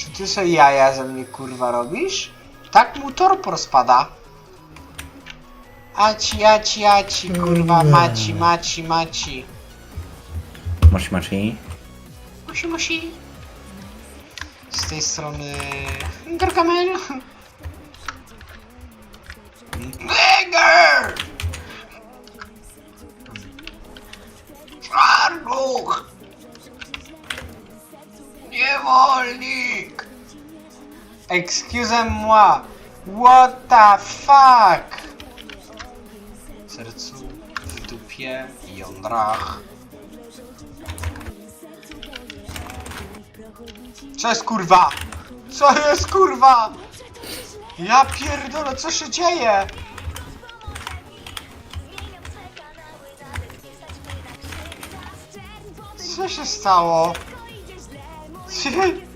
Czy ty sobie jaja ze mnie kurwa robisz? Tak mu torpor spada. Aci, aci, aci, kurwa, maci, maci, maci. Masz maci. Musi, musi. Z tej strony... Gargamel. Neger! Czarnuch! Niewolnik! Excusez-moi! What the fuck? W sercu, w dupie jądrach. Co jest kurwa? Co jest kurwa? Ja pierdolę, co się dzieje? Co się stało?